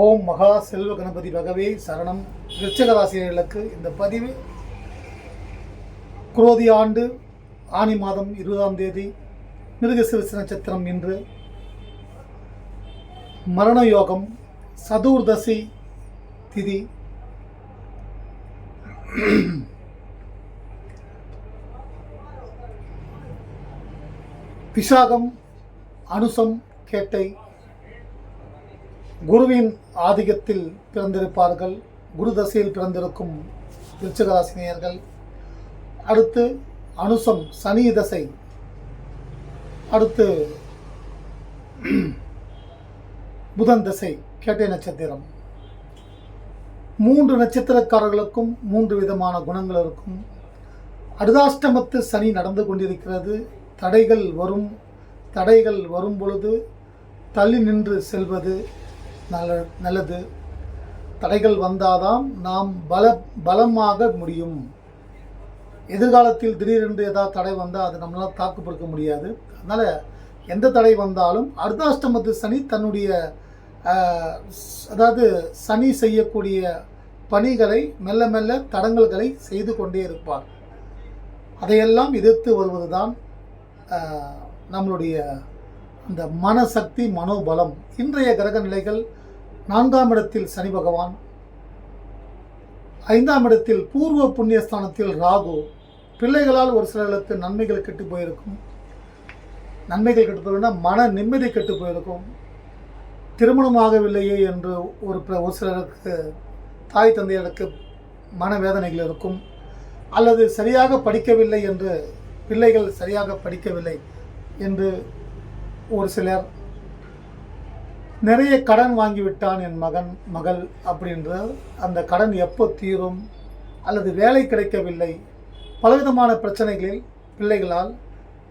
ஓம் மகா செல்வ கணபதி பகவே சரணம். விருச்சகராசிரியர்களுக்கு இந்த பதிவு குரோதி ஆண்டு ஆனி மாதம் இருபதாம் தேதி மிருகசிறுச நட்சத்திரம் இன்று மரண யோகம் சதுர்தசி திதி விசாகம் அனுசம் கேட்டை குருவின் ஆதிக்கத்தில் பிறந்திருப்பார்கள் குரு தசையில் பிறந்திருக்கும் விருச்சகராசினியர்கள். அடுத்து அனுசம் சனி தசை. அடுத்து புதன் தசை கேட்டை நட்சத்திரம். மூன்று நட்சத்திரக்காரர்களுக்கும் மூன்று விதமான குணங்கள் இருக்கும். அடுதாஷ்டமத்து சனி நடந்து கொண்டிருக்கிறது. தடைகள் வரும். தடைகள் வரும் பொழுது தள்ளி நின்று செல்வது. நல்ல நல்லது. தடைகள் வந்தாதான் நாம் பல பலமாக முடியும். எதிர்காலத்தில் திடீரென்று ஏதாவது தடை வந்தால் அது நம்மளால் தாக்குப்பிடிக்க முடியாது. அதனால் எந்த தடை வந்தாலும் அர்த்தாஷ்டமத்து சனி தன்னுடைய அதாவது சனி செய்யக்கூடிய பணிகளை மெல்ல மெல்ல தடங்கல்களை செய்து கொண்டே இருப்பார். அதையெல்லாம் எதிர்த்து வருவதுதான் தான் நம்மளுடைய அந்த மனசக்தி மனோபலம். இன்றைய கிரக நிலைகள் நான்காம் இடத்தில் சனி பகவான் ஐந்தாம் இடத்தில் பூர்வ புண்ணியஸ்தானத்தில் ராகு. பிள்ளைகளால் ஒரு சிலர்களுக்கு நன்மைகள் கெட்டு போயிருக்கும். நன்மைகள் கெட்டு போயிருந்தா மன நிம்மதி கெட்டு போயிருக்கும். திருமணமாகவில்லையே என்று ஒரு ஒரு சிலருக்கு தாய் தந்தையருக்கு மனவேதனைகள் இருக்கும். அல்லது சரியாக படிக்கவில்லை என்று பிள்ளைகள் சரியாக படிக்கவில்லை என்று ஒரு சிலர் நிறைய கடன் வாங்கிவிட்டான் என் மகன் மகள் அப்படின்ற அந்த கடன் எப்போ தீரும் அல்லது வேலை கிடைக்கவில்லை? பலவிதமான பிரச்சனைகளில் பிள்ளைகளால்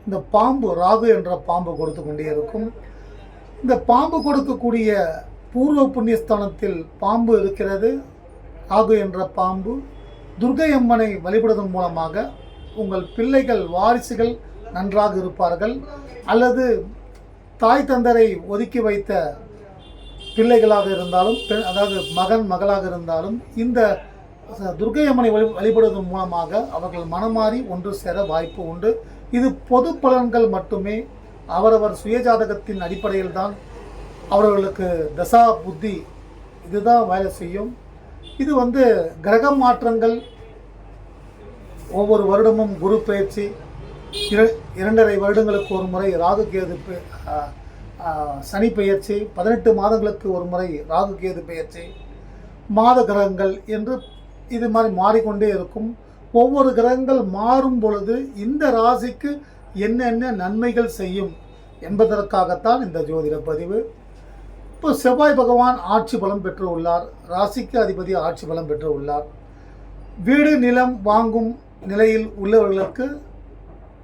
இந்த பாம்பு ராகு என்ற பாம்பு கொடுத்து கொண்டே இருக்கும். இந்த பாம்பு கொடுக்கக்கூடிய பூர்வ புண்ணியஸ்தானத்தில் பாம்பு இருக்கிறது. ராகு என்ற பாம்பு துர்கை அம்மனை வழிபடுவதன் மூலமாக உங்கள் பிள்ளைகள் வாரிசுகள் நன்றாக இருப்பார்கள். அல்லது தாய் தந்தரை ஒதுக்கி வைத்த பிள்ளைகளாக இருந்தாலும் பெண் அதாவது மகன் மகளாக இருந்தாலும் இந்த துர்கை அம்மனை வழி வழிபடுவதன் மூலமாக அவர்கள் மனமாறி ஒன்று சேர வாய்ப்பு உண்டு. இது பொது பலன்கள் மட்டுமே அவரவர் சுயஜாதகத்தின் அடிப்படையில் தான் அவர்களுக்கு தசா புத்தி இதுதான் வேலை செய்யும். இது வந்து கிரக மாற்றங்கள் ஒவ்வொரு வருடமும் குரு பயிற்சி இர- இரண்டரை வருடங்களுக்கு ஒரு முறை ராகு கேது சனி பெயர்ச்சி பதினெட்டு மாதங்களுக்கு ஒரு முறை ராகு கேது பெயர்ச்சி மாத கிரகங்கள் என்று இது மாதிரி மாறிக்கொண்டே இருக்கும். ஒவ்வொரு கிரகங்கள் மாறும் பொழுது இந்த ராசிக்கு என்னென்ன நன்மைகள் செய்யும் என்பதற்காகத்தான் இந்த ஜோதிட பதிவு. இப்போ செவ்வாய் பகவான் ஆட்சி பலம் பெற்று உள்ளார். ராசிக்கு அதிபதி ஆட்சி பலம் பெற்று உள்ளார். வீடு நிலம் வாங்கும் நிலையில் உள்ளவர்களுக்கு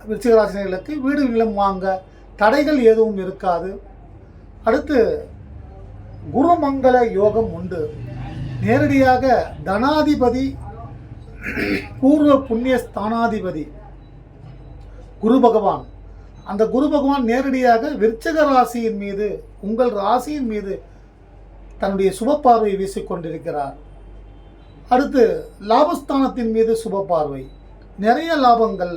விருச்சிகராசினர்களுக்கு வீடு நிலம் வாங்க தடைகள் எதுவும் இருக்காது. அடுத்து குருமங்கள யோகம் உண்டு. நேரடியாக தனாதிபதி பூர்வ புண்ணிய ஸ்தானாதிபதி குரு பகவான். அந்த குரு பகவான் நேரடியாக விருச்சக ராசியின் மீது உங்கள் ராசியின் மீது தன்னுடைய சுப பார்வையை வீசிக்கொண்டிருக்கிறார் அடுத்து லாபஸ்தானத்தின் மீது சுப பார்வை நிறைய லாபங்கள்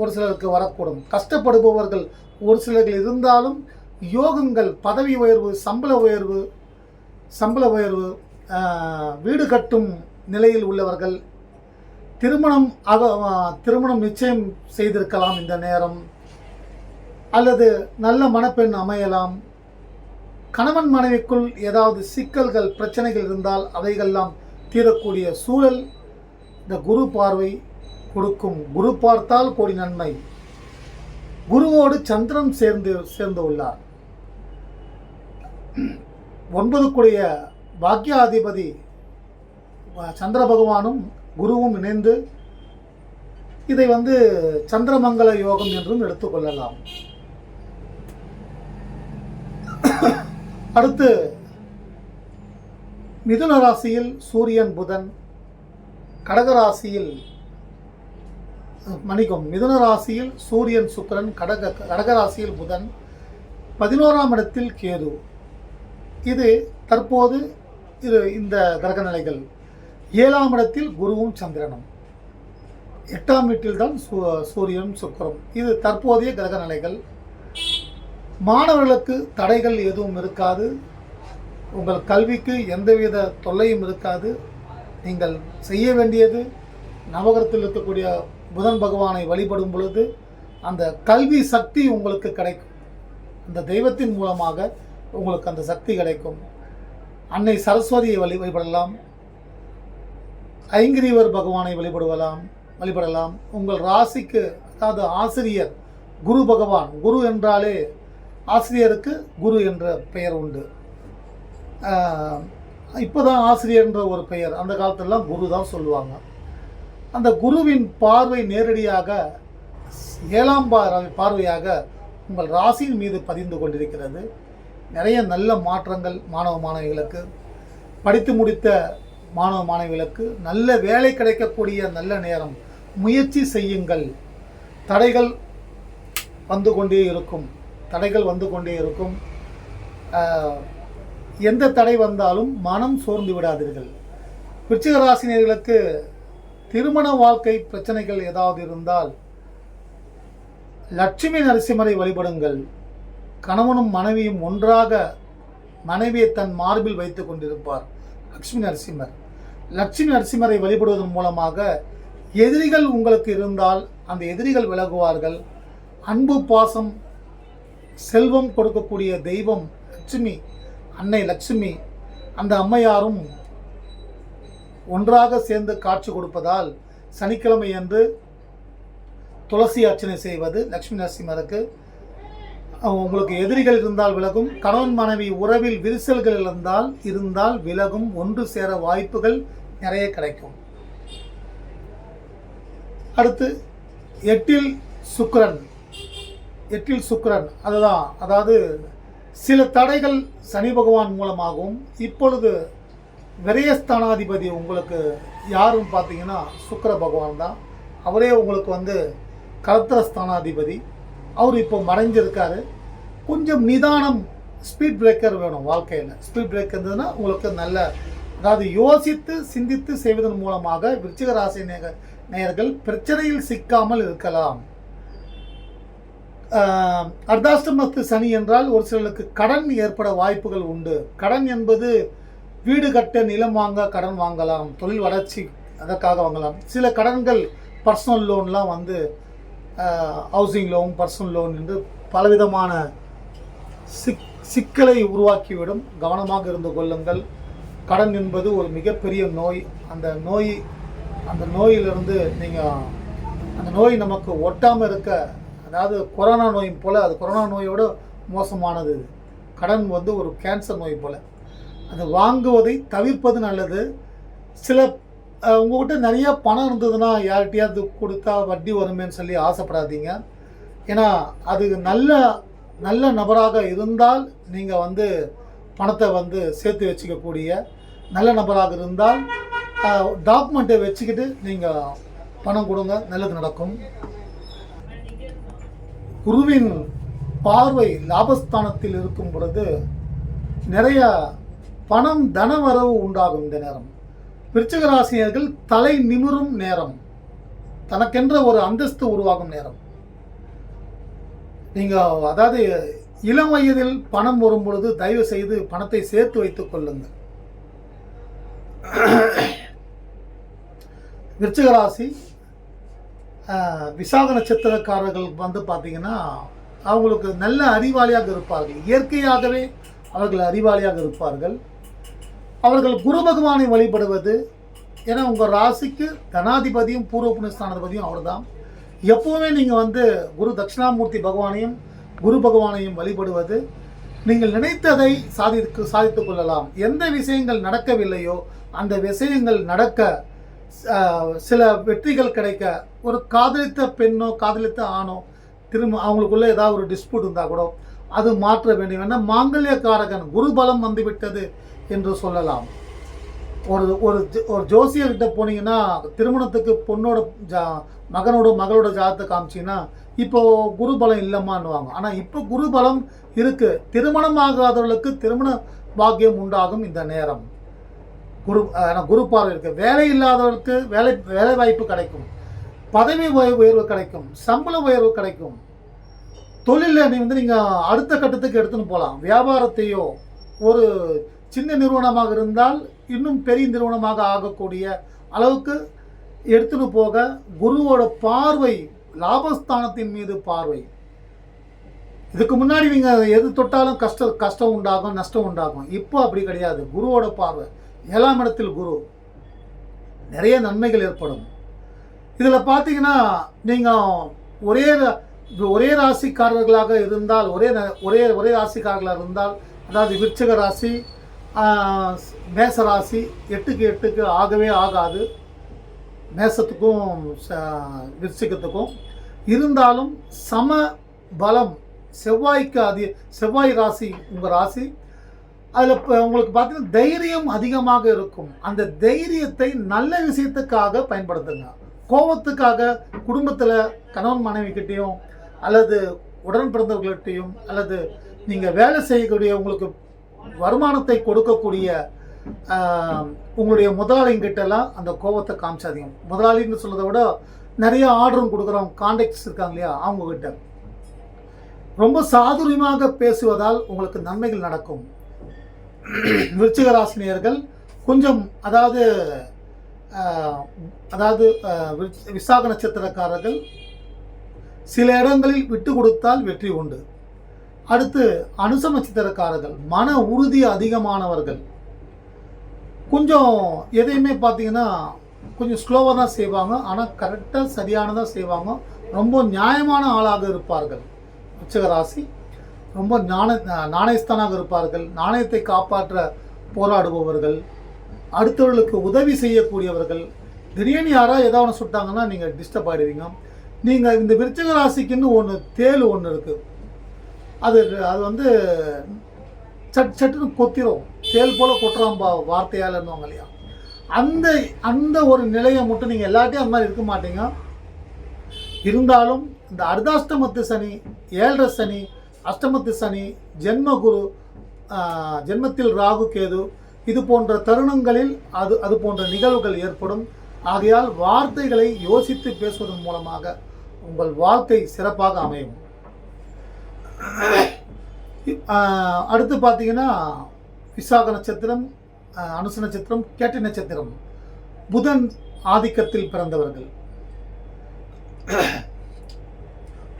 ஒரு சிலருக்கு வரக்கூடும். கஷ்டப்படுபவர்கள் ஒரு சிலர்கள் இருந்தாலும் யோகங்கள் பதவி உயர்வு சம்பள உயர்வு சம்பள உயர்வு வீடு கட்டும் நிலையில் உள்ளவர்கள் திருமணம் ஆக திருமணம் நிச்சயம் செய்திருக்கலாம் இந்த நேரம். அல்லது நல்ல மணப்பெண் அமையலாம். கணவன் மனைவிக்குள் ஏதாவது சிக்கல்கள் பிரச்சனைகள் இருந்தால் அவைகள்லாம் தீரக்கூடிய சூழல் இந்த குரு பார்வை கொடுக்கும். குரு பார்த்தால் கோடி நன்மை. குருவோடு சந்திரன் சேர்ந்து சேர்ந்து உள்ளார் ஒன்பதுக்குடைய பாக்கியாதிபதி சந்திர பகவானும் குருவும் இணைந்து இதை வந்து சந்திரமங்கல யோகம் என்றும் எடுத்துக்கொள்ளலாம் அடுத்து மிதுன ராசியில் சூரியன் புதன் கடகராசியில் மணிக்கும் மிதுன ராசியில் சூரியன் சுக்கரன் கடக கடகராசியில் புதன். பதினோராம் இடத்தில் கேது. இது தற்போது இது இந்த கிரக நிலைகள். ஏழாம் இடத்தில் குருவும் சந்திரனும். எட்டாம் வீட்டில் தான் சூ சூரியனும் சுக்கரம் இது தற்போதைய கிரக நிலைகள். மாணவர்களுக்கு தடைகள் எதுவும் இருக்காது. உங்கள் கல்விக்கு எந்தவித தொல்லையும் இருக்காது. நீங்கள் செய்ய வேண்டியது நவகரத்தில் இருக்கக்கூடிய புதன் பகவானை வழிபடும் பொழுது அந்த கல்வி சக்தி உங்களுக்கு கிடைக்கும். அந்த தெய்வத்தின் மூலமாக உங்களுக்கு அந்த சக்தி கிடைக்கும். அன்னை சரஸ்வதியை வழி வழிபடலாம். ஐங்கிரீவர் பகவானை வழிபடுவலாம் வழிபடலாம். உங்கள் ராசிக்கு அதாவது ஆசிரியர் குரு பகவான் குரு என்றாலே ஆசிரியருக்கு குரு என்ற பெயர் உண்டு. இப்போ தான் ஆசிரியர்ன்ற ஒரு பெயர். அந்த காலத்திலலாம் குரு தான் சொல்லுவாங்க. அந்த குருவின் பார்வை நேரடியாக ஏழாம் பார்வையாக உங்கள் ராசியின் மீது பதிந்து கொண்டிருக்கிறது. நிறைய நல்ல மாற்றங்கள் மாணவ மாணவிகளுக்கு படித்து முடித்த மாணவ மாணவிகளுக்கு நல்ல வேலை கிடைக்கக்கூடிய நல்ல நேரம் முயற்சி செய்யுங்கள். தடைகள் வந்து கொண்டே இருக்கும். தடைகள் வந்து கொண்டே இருக்கும். எந்த தடை வந்தாலும் மனம் சோர்ந்து விடாதீர்கள். விருச்சிக ராசினியர்களுக்கு திருமண வாழ்க்கை பிரச்சனைகள் ஏதாவது இருந்தால் லட்சுமி நரசிம்மரை வழிபடுங்கள். கணவனும் மனைவியும் ஒன்றாக மனைவியை தன் மார்பில் வைத்து கொண்டிருப்பார் லட்சுமி நரசிம்மர். லட்சுமி நரசிம்மரை வழிபடுவதன் மூலமாக எதிரிகள் உங்களுக்கு இருந்தால் அந்த எதிரிகள் விலகுவார்கள். அன்பு பாசம் செல்வம் கொடுக்கக்கூடிய தெய்வம் லட்சுமி அன்னை லட்சுமி. அந்த அம்மையாரும் ஒன்றாக சேர்ந்து காட்சி கொடுப்பதால் சனிக்கிழமை அன்று துளசி அர்ச்சனை செய்வது லக்ஷ்மி நரசிம்மருக்கு உங்களுக்கு எதிரிகள் இருந்தால் விலகும் கணவன் மனைவி உறவில் விரிசல்கள் இருந்தால் இருந்தால் விலகும் ஒன்று சேர வாய்ப்புகள் நிறைய கிடைக்கும். அடுத்து எட்டில் சுக்கரன். எட்டில் சுக்கரன் அதுதான். அதாவது சில தடைகள் சனி பகவான் மூலமாகவும் இப்பொழுது விரயஸ்தானாதிபதி உங்களுக்கு யாருன்னு பார்த்தீங்கன்னா சுக்கர பகவான் தான். அவரே உங்களுக்கு வந்து கலத்திர ஸ்தானாதிபதி. அவர் இப்போ மறைஞ்சிருக்காரு. கொஞ்சம் நிதானம் ஸ்பீட் பிரேக்கர் வேணும் வாழ்க்கையில். ஸ்பீட் பிரேக் இருந்ததுன்னா உங்களுக்கு நல்ல அதாவது யோசித்து சிந்தித்து செய்வதன் மூலமாக விருச்சிக ராசி நேயர்கள் பிரச்சனையில் சிக்காமல் இருக்கலாம். அர்தாஷ்டமத்து அர்த்தாஷ்டமத்து சனி என்றால் ஒரு சிலருக்கு கடன் ஏற்பட வாய்ப்புகள் உண்டு. கடன் என்பது வீடு கட்ட நிலம் வாங்க கடன் வாங்கலாம் தொழில் வளர்ச்சி அதற்காக வாங்கலாம். சில கடன்கள் பர்சனல் லோன்லாம் வந்து ஹவுசிங் லோன் பர்சனல் லோன் என்று பலவிதமான சிக் சிக்கலை உருவாக்கிவிடும். கவனமாக இருந்து கொள்ளுங்கள். கடன் என்பது ஒரு மிகப்பெரிய நோய். அந்த நோய் அந்த நோயிலிருந்து நீங்கள் அந்த நோய் நமக்கு ஒட்டாமல் இருக்க அதாவது கொரோனா நோய் போல் அது கொரோனா நோயோட மோசமானது. கடன் வந்து ஒரு கேன்சர் நோய் போல். அது வாங்குவதை தவிர்ப்பது நல்லது. சில உங்கள்கிட்ட நிறையா நிறைய பணம் இருந்ததுன்னா யார்கிட்டயாவது கொடுத்தா வட்டி வருமேன்னு சொல்லி ஆசைப்படாதீங்க. ஏன்னா அது நல்ல நல்ல நபராக இருந்தால் நீங்கள் வந்து பணத்தை வந்து சேர்த்து வச்சுக்கக்கூடிய நல்ல நபராக இருந்தால் டாக்குமெண்ட்டை வச்சுக்கிட்டு நீங்கள் பணம் கொடுங்க நல்லது நடக்கும். குருவின் பார்வை லாபஸ்தானத்தில் இருக்கும் பொழுது நிறையா பணம் தனவரவு உண்டாகும் இந்த நேரம். விருச்சிக ராசியர்கள் தலை நிமிரும் நேரம். தனக்கென்ற ஒரு அந்தஸ்து உருவாகும் நேரம். நீங்க அதாவது இளம் வயதில் பணம் வரும் பொழுது தயவு செய்து பணத்தை சேர்த்து வைத்துக் கொள்ளுங்கள். விருச்சிக ராசி ஆஹ், விசாக நட்சத்திரக்காரர்கள் வந்து பார்த்தீங்கன்னா அவங்களுக்கு நல்ல அறிவாளியாக இருப்பார்கள். இயற்கையாகவே அவர்கள் அறிவாளியாக இருப்பார்கள். அவர்கள் குரு பகவானை வழிபடுவது ஏன்னா உங்கள் ராசிக்கு தனாதிபதியும் பூர்வ புண்ணியஸ்தானாதிபதியும் அவர்தான். எப்போவுமே நீங்கள் வந்து குரு தட்சிணாமூர்த்தி பகவானையும் குரு பகவானையும் வழிபடுவது நீங்கள் நினைத்ததை சாதித்து சாதித்து கொள்ளலாம். எந்த விஷயங்கள் நடக்கவில்லையோ அந்த விஷயங்கள் நடக்க சில வெற்றிகள் கிடைக்க ஒரு காதலித்த பெண்ணோ காதலித்த ஆணோ திரும்ப அவங்களுக்குள்ளே ஏதாவது ஒரு டிஸ்பியூட் இருந்தால் கூட அது மாற்ற வேண்டும். ஏன்னா மாங்கல்யக்காரகன் குருபலம் வந்துவிட்டது என்று சொல்லலாம். ஒரு ஒரு ஒரு ஜோசியர்கிட்ட போனீங்கன்னா திருமணத்துக்கு பொண்ணோட ஜா மகனோட மகளோட ஜாதத்தை காமிச்சிங்கன்னா இப்போ குருபலம் இல்லைம்மான்னுவாங்க. ஆனால் இப்போ குருபலம் இருக்கு. திருமணம் ஆகாதவர்களுக்கு திருமண பாக்கியம் உண்டாகும் இந்த நேரம். குரு ஆனால் குரு பார்வை இருக்கு. வேலை இல்லாதவர்களுக்கு வேலை வேலை வாய்ப்பு கிடைக்கும். பதவி உயர்வு கிடைக்கும். சம்பள உயர்வு கிடைக்கும். தொழிலில் நீ வந்து நீங்கள் அடுத்த கட்டத்துக்கு எடுத்துன்னு போகலாம் வியாபாரத்தையோ ஒரு சின்ன நிறுவனமாக இருந்தால் இன்னும் பெரிய நிறுவனமாக ஆகக்கூடிய அளவுக்கு எடுத்துன்னு போக குருவோட பார்வை லாபஸ்தானத்தின் மீது பார்வை. இதுக்கு முன்னாடி நீங்கள் எது தொட்டாலும் கஷ்ட கஷ்டம் உண்டாகும் நஷ்டம் உண்டாகும். இப்போ அப்படி கிடையாது. குருவோட பார்வை. ஏழாம் இடத்தில் குரு. நிறைய நன்மைகள் ஏற்படும். இதில் பார்த்தீங்கன்னா நீங்கள் ஒரே ரா- ஒரே ராசிக்காரர்களாக இருந்தால் ஒரே ந- ஒரே ஒரே ராசிக்காரர்களாக இருந்தால் அதாவது விருச்சக ராசி மேசராசி மேச ராசி எட்டுக்கு எட்டுக்கு ஆகவே ஆகாது. மேசத்துக்கும் ச- விருச்சிகத்துக்கும். இருந்தாலும் சம பலம் செவ்வாய்க்கு அதி செவ்வாய் ராசி உங்கள் ராசி அதில் இப்போ உங்களுக்கு பார்த்தீங்கன்னா தைரியம் அதிகமாக இருக்கும். அந்த தைரியத்தை நல்ல விஷயத்துக்காக பயன்படுத்துங்க. கோபத்துக்காக குடும்பத்தில் கணவன் மனைவிக்கிட்டேயும் அல்லது உடன் பிறந்தவர்கள்ட்டையும் அல்லது நீங்கள் வேலை செய்யக்கூடிய உங்களுக்கு வருமானத்தை கொடுக்கக்கூடிய உங்களுடைய முதலாளிங்கிட்டலாம் அந்த கோபத்தை காமிச்சாதீங்க. முதலாளின்னு சொல்றதை விட நிறைய ஆர்டரும் கொடுக்குறோம் கான்டாக்ட்ஸ் இருக்காங்க இல்லையா அவங்கக்கிட்ட ரொம்ப சாதுரியமாக பேசுவதால் உங்களுக்கு நன்மைகள் நடக்கும். விருச்சிகராசினியர்கள் கொஞ்சம் அதாவது அதாவது விசாக நட்சத்திரக்காரர்கள் சில இடங்களில் விட்டு கொடுத்தால் வெற்றி உண்டு. அடுத்து அனுச நட்சத்திரக்காரர்கள் மன உறுதி அதிகமானவர்கள். கொஞ்சம் எதையுமே பார்த்தீங்கன்னா கொஞ்சம் ஸ்லோவாக தான் செய்வாங்க. ஆனால் கரெக்டாக சரியானதாக செய்வாங்க. ரொம்ப நியாயமான ஆளாக இருப்பார்கள். உச்சகராசி ரொம்ப ஞான நாணயஸ்தானாக இருப்பார்கள். நாணயத்தை காப்பாற்ற போராடுபவர்கள். அடுத்தவர்களுக்கு உதவி செய்யக்கூடியவர்கள். திடீர்னு யாராவது ஏதாவது ஒன்று சுட்டாங்கன்னா நீங்கள் டிஸ்டர்ப் ஆகிடுவீங்க நீங்கள் இந்த விருச்சக ராசிக்குன்னு ஒன்று தேல் ஒன்று இருக்குது அது அது வந்து சட் சட்டுன்னு கொத்திரும். தேல் போல கொட்டுறாம்பா வார்த்தையால் இருந்தவங்க இல்லையா? அந்த அந்த ஒரு நிலையை மட்டும் நீங்கள் எல்லாத்தையும் அந்த மாதிரி இருக்க மாட்டீங்க. இருந்தாலும் இந்த அர்த்தாஷ்டமத்து சனி ஏழரை சனி அஷ்டமத்து சனி ஜென்மகுரு ஜென்மத்தில் ராகு கேது இது போன்ற தருணங்களில் அது அது போன்ற நிகழ்வுகள் ஏற்படும். ஆகையால் வார்த்தைகளை யோசித்து பேசுவதன் மூலமாக உங்கள் வாழ்க்கை சிறப்பாக அமையும். அடுத்து பார்த்தீங்கன்னா விசாக நட்சத்திரம் அனுச நட்சத்திரம் கேட்டை நட்சத்திரம். புதன் ஆதிக்கத்தில் பிறந்தவர்கள்.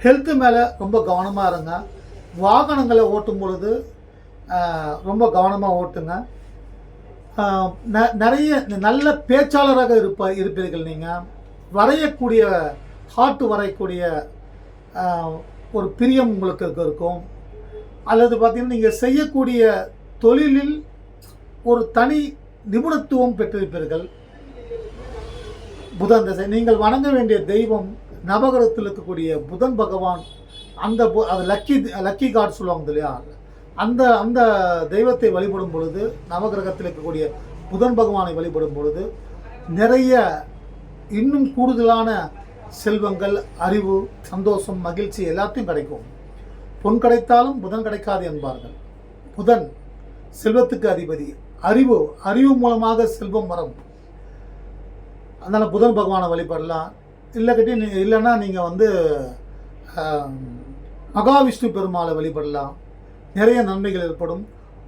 ஹெல்த்து மேலே ரொம்ப கவனமாக இருங்க. வாகனங்களை ஓட்டும் பொழுது ரொம்ப கவனமாக ஓட்டுங்க. ந- நிறைய நல்ல பேச்சாளராக இருப்ப இருப்பீர்கள் நீங்கள் வரையக்கூடிய ஹார்ட் வரையக்கூடிய ஒரு பிரியம் உங்களுக்கு இருக்கும். அல்லது பார்த்தீங்கன்னா நீங்கள் செய்யக்கூடிய தொழிலில் ஒரு தனி நிபுணத்துவம் பெற்றிருப்பீர்கள். புதன் தசை. நீங்கள் வணங்க வேண்டிய தெய்வம் நவகிரகத்தில் இருக்கக்கூடிய புதன் பகவான். அந்த பு- அது லக்கி லக்கி காட் சொல்லுவாங்க இல்லையா? அந்த அந்த தெய்வத்தை வழிபடும் பொழுது நவகிரகத்தில் இருக்கக்கூடிய புதன் பகவானை வழிபடும் பொழுது நிறைய இன்னும் கூடுதலான செல்வங்கள் அறிவு சந்தோஷம் மகிழ்ச்சி எல்லாத்தையும் கிடைக்கும். பொன் கிடைத்தாலும் புதன் கிடைக்காது என்பார்கள். புதன் செல்வத்துக்கு அதிபதி. அறிவு அறிவு மூலமாக செல்வம் வரும். அதனால் புதன் பகவானை வழிபடலாம். இல்லைக்கட்டி நீ இல்லைன்னா நீங்கள் வந்து மகாவிஷ்ணு பெருமாளை வழிபடலாம். நிறைய நன்மைகள் ஏற்படும்.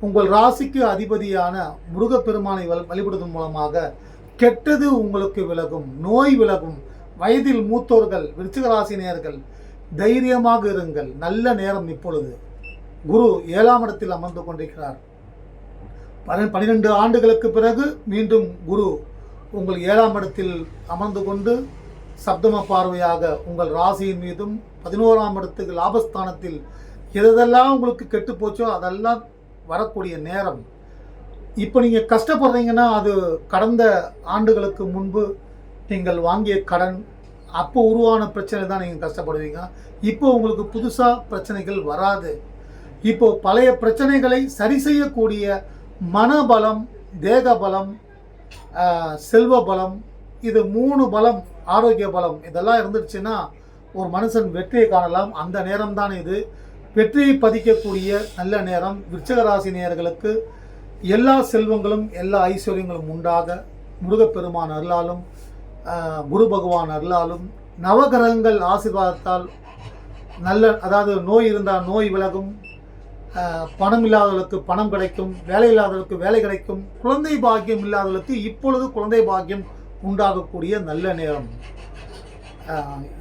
உங்கள் ராசிக்கு அதிபதியான முருகப்பெருமானை வழி வழிபடுவதன் மூலமாக கெட்டது உங்களுக்கு விலகும் நோய் விலகும். வயதில் மூத்தோர்கள் விருச்சிக ராசினியர்கள் தைரியமாக இருங்கள். நல்ல நேரம் இப்பொழுது. குரு ஏழாம் இடத்தில் அமர்ந்து கொண்டிருக்கிறார். பன்னிரெண்டு ஆண்டுகளுக்கு பிறகு மீண்டும் குரு உங்கள் ஏழாம் இடத்தில் அமர்ந்து கொண்டு சப்தம பார்வையாக உங்கள் ராசியின் மீதும் பதினோராம் இடத்துக்கு லாபஸ்தானத்தில் எதெல்லாம் உங்களுக்கு கெட்டு போச்சோ அதெல்லாம் வரக்கூடிய நேரம். இப்போ நீங்கள் கஷ்டப்படுறீங்கன்னா அது கடந்த ஆண்டுகளுக்கு முன்பு நீங்கள் வாங்கிய கடன் அப்போ உருவான பிரச்சனை தான் நீங்கள் கஷ்டப்படுவீங்க. இப்போ உங்களுக்கு புதுசாக பிரச்சனைகள் வராது. இப்போ பழைய பிரச்சனைகளை சரி செய்யக்கூடிய மனபலம் தேக பலம் செல்வ பலம் இது மூணு பலம் ஆரோக்கிய பலம் இதெல்லாம் இருந்துச்சுன்னா ஒரு மனுஷன் வெற்றியை காணலாம். அந்த நேரம் தான் இது. வெற்றியை பதிக்கக்கூடிய நல்ல நேரம். விருச்சகராசி நேயர்களுக்கு எல்லா செல்வங்களும் எல்லா ஐஸ்வர்யங்களும் உண்டாக. முருகப்பெருமான் அருளாலும் குரு பகவான் அருளாலும் நவகிரகங்கள் ஆசீர்வாதத்தால் நல்ல அதாவது நோய் இருந்தால் நோய் விலகும். பணம் இல்லாதவர்களுக்கு பணம் கிடைக்கும் வேலை இல்லாதவர்களுக்கு வேலை கிடைக்கும் குழந்தை பாக்கியம் இல்லாதவர்களுக்கு இப்பொழுது குழந்தை பாக்கியம் உண்டாகக்கூடிய நல்ல நேரம்.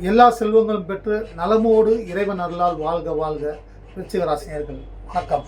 எல்லா செல்வங்களும் பெற்று நலமோடு இறைவன் அருளால் வாழ்க வாழ்க. விருச்சிக ராசினியர்கள் வணக்கம்.